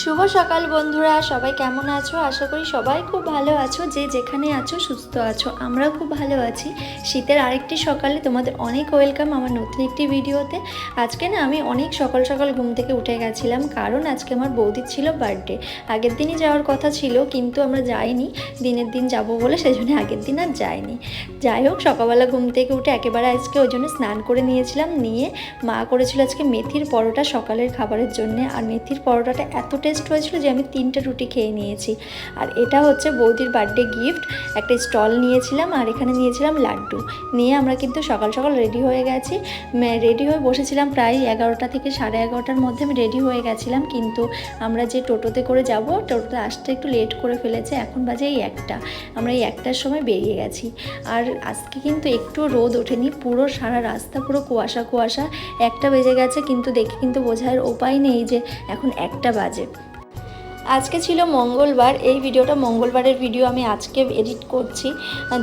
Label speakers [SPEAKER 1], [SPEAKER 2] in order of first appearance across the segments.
[SPEAKER 1] শুভ সকাল বন্ধুরা, সবাই কেমন আছো? আশা করি সবাই খুব ভালো আছো, যে যেখানে আছো সুস্থ আছো। আমরাও খুব ভালো আছি। শীতের আরেকটি সকালে তোমাদের অনেক ওয়েলকাম আমার নতুন একটি ভিডিওতে। আজকে না আমি অনেক সকাল সকাল ঘুম থেকে উঠে গেছিলাম, কারণ আজকে আমার বৌদির ছিল বার্থডে। আগের দিনই যাওয়ার কথা ছিল, কিন্তু আমরা যাইনি। দিনের দিন যাব বলে সেই জন্য আগের দিন আর যাইনি। যাই হোক, সকালবেলা ঘুম থেকে উঠে একেবারে আজকে ওই জন্য স্নান করে নিয়েছিলাম, নিয়ে মা করেছিল আজকে মেথির পরোটা সকালের খাবারের জন্য। আর মেথির পরোটাটা এত টেস্ট হয়েছিল যে আমি তিনটে রুটি খেয়ে নিয়েছি। আর এটা হচ্ছে বৌদির বার্থডে গিফট একটা স্টল নিয়েছিলাম আর এখানে নিয়েছিলাম লাড্ডু। নিয়ে আমরা কিন্তু সকাল সকাল রেডি হয়ে গেছি। রেডি হয়ে বসেছিলাম প্রায় এগারোটা থেকে সাড়ে এগারোটার মধ্যে আমি রেডি হয়ে গেছিলাম। কিন্তু আমরা যে টোটোতে করে যাব, টোটোতে আসতে একটু লেট করে ফেলেছে। এখন বাজে এই একটা। আমরা এই একটার সময় বেরিয়ে গেছি। আর আজকে কিন্তু একটু রোদ ওঠেনি। পুরো সারা রাস্তা পুরো কুয়াশা কুয়াশা। একটা বেজে গেছে, কিন্তু দেখে কিন্তু বোঝার উপায় নেই যে এখন একটা বাজে। আজকে ছিল মঙ্গলবার এই ভিডিওটা মঙ্গলবারের ভিডিও আমি আজকে এডিট করছি।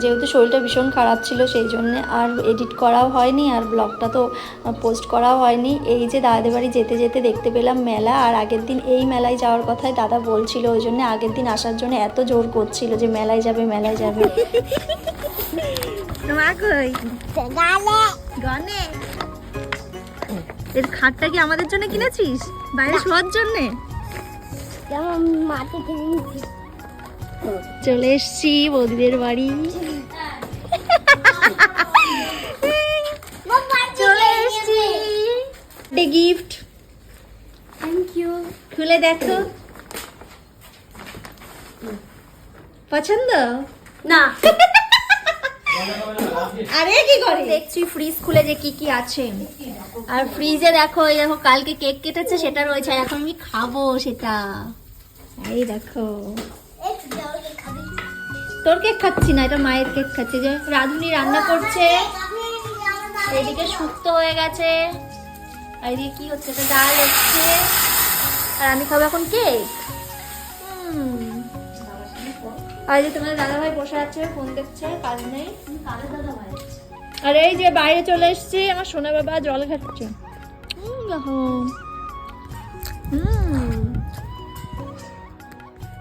[SPEAKER 1] যেহেতু শরীরটা ভীষণ খারাপ ছিল সেই জন্য আর এডিট করাও হয়নি আর ব্লগটা তো পোস্ট করাও হয়নি। এই যে দাদাদের বাড়ি যেতে যেতে দেখতে পেলাম মেলা আর আগের দিন এই মেলায় যাওয়ার কথাই দাদা বলছিল ওই জন্য আগের দিন আসার জন্য এত জোর করছিল যে মেলায় যাবে মেলায় যাবে। এর খাটটা কি আমাদের জন্য কিনেছিস? বাইরে শোয়ার জন্যে?
[SPEAKER 2] যেমন মাটি
[SPEAKER 1] চলে এসছি বৌদিদের বাড়ি। চলে এসছি। গিফট
[SPEAKER 2] থ্যাংক ইউ
[SPEAKER 1] খুলে দেখো। পছন্দ?
[SPEAKER 2] না।
[SPEAKER 1] আরে কি করে? দেখছি ফ্রিজ খুলে যে কি কি আছে। আর ফ্রিজে দেখো, এই দেখো কালকে কেক কেটেছে, সেটা রয়েছে, আর এখন আমি খাব সেটা। এই দেখো। তোর কেক খাচ্ছি না, এটা মায়ের কেক খাচ্ছি। যে রাধুনি রান্না করছে, এদিকে শুক্তো হয়ে গেছে, আর এদিকে কি হচ্ছে, এটা ডাল হচ্ছে। আর আমি খাব এখন কেক হুম। আর এই যে তোমাদের দাদা ভাই বসে আছে ফোন দেখছে কাজ নেই। আর এই যে বাইরে চলে এসেছি আমার সোনা বাবা জল খাচ্ছে। হুম, হুম।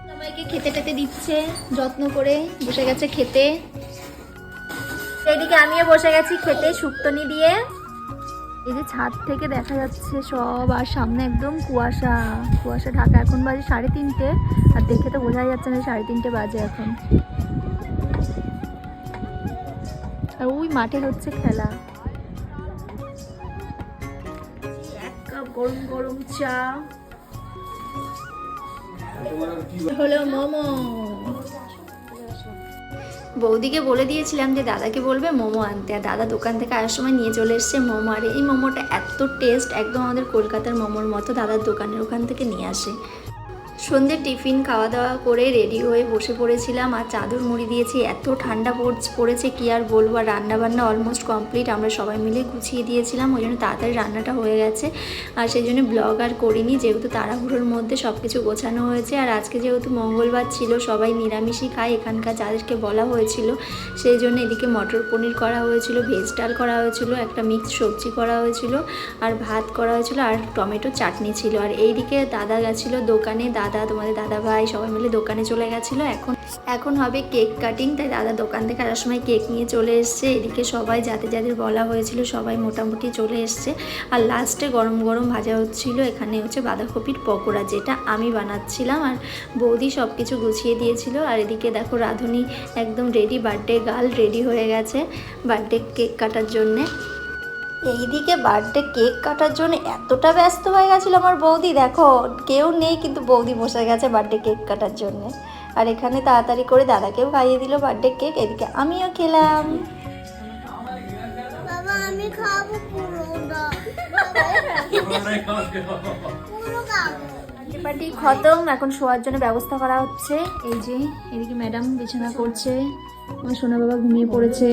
[SPEAKER 1] সবাইকে খেতে টেতে দিচ্ছে যত্ন করে বসে গেছে খেতে। এইদিকে আমিও বসে গেছি খেতে শুক্তনি দিয়ে। এই যে ছাদ থেকে দেখা যাচ্ছে সব, আর সামনে একদম কুয়াশা। কুয়াশা ঢাকা। এখন বাজে সাড়ে তিনটে, আর দেখে তো বোঝাই যাচ্ছে না সাড়ে তিনটে বাজে এখন। আর ওই মাঠে হচ্ছে খেলা। গরম গরম চা। হলো মোমো। বৌদিকে বলে দিয়েছিলাম যে দাদাকে বলবে মোমো আনতে। আর দাদা দোকান থেকে আসার সময় নিয়ে চলে এসছে মোমো। আর এই মোমোটা এত টেস্ট একদম আমাদের কলকাতার মোমোর মতো দাদার দোকানের ওখান থেকে নিয়ে আসে। সন্ধ্যে টিফিন খাওয়া দাওয়া করে রেডি হয়ে বসে পড়েছিলাম আর চাদর মুড়ি দিয়েছি। এত ঠান্ডা পড়ছ- পড়েছে, কি আর বলব? আর রান্না বান্না অলমোস্ট কমপ্লিট আমরা সবাই মিলে গুছিয়ে দিয়েছিলাম, ওই জন্য তাড়াতাড়ি রান্নাটা হয়ে গেছে। আর সেই জন্য ব্লগ আর করিনি, যেহেতু তাড়াহুড়োর মধ্যে সব কিছু গোছানো হয়েছে। আর আজকে যেহেতু মঙ্গলবার ছিল, সবাই নিরামিষই খায়, এখানকার যাদেরকে বলা হয়েছিল, সেই জন্য এদিকে মটর পনির করা হয়েছিল ভেজ ডাল করা হয়েছিল, একটা মিক্স সবজি করা হয়েছিল, আর ভাত করা হয়েছিল, আর টমেটো চাটনি ছিল। আর এইদিকে দাদা গেছিল দোকানে, দাদা তোমাদের দাদা ভাই সবাই মিলে দোকানে চলে গেছিল। এখন এখন হবে কেক কাটিং, তাই দাদা দোকান থেকে আসার সময় কেক নিয়ে চলে এসছে। এদিকে সবাই যাতে যাদের বলা হয়েছিল সবাই মোটামুটি চলে এসছে। আর লাস্টে গরম গরম ভাজা হচ্ছিল, এখানে হচ্ছে বাঁধাকপির পকোড়া, যেটা আমি বানাচ্ছিলাম। আর বৌদি সব কিছু গুছিয়ে দিয়েছিল। আর এদিকে দেখো রাঁধুনি একদম রেডি বার্থডে গার্ল রেডি হয়ে গেছে। বার্থডে কেক কাটার জন্যে। এইদিকে বার্থডে কেক কাটার জন্য এতটা ব্যস্ত হয়ে গেছিল আমার বৌদি দেখো কেউ নেই কিন্তু বৌদি বসে গেছে বার্থডে কেক কাটার জন্য। আর এখানে তাড়াতাড়ি করে দাদাকেও খাইয়ে দিল বার্থডে কেক এদিকে আমিও খেলাম।
[SPEAKER 2] আমি খাব পুরোটা। পুরো খাব।
[SPEAKER 1] পার্টি খতম এখন শোয়ার জন্য ব্যবস্থা করা হচ্ছে। এই যে এদিকে ম্যাডাম বিছানা করছে। আমার সোনা বাবা ঘুমিয়ে পড়েছে।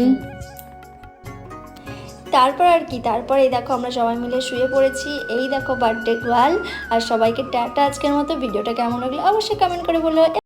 [SPEAKER 1] তারপর আর কি, তারপর এই দেখো আমরা সবাই মিলে শুয়ে পড়েছি, এই দেখো বার্থডে গার্ল আর সবাইকে টাটা আজকের মতো, ভিডিওটা কেমন লাগল অবশ্যই কমেন্ট করে বলো।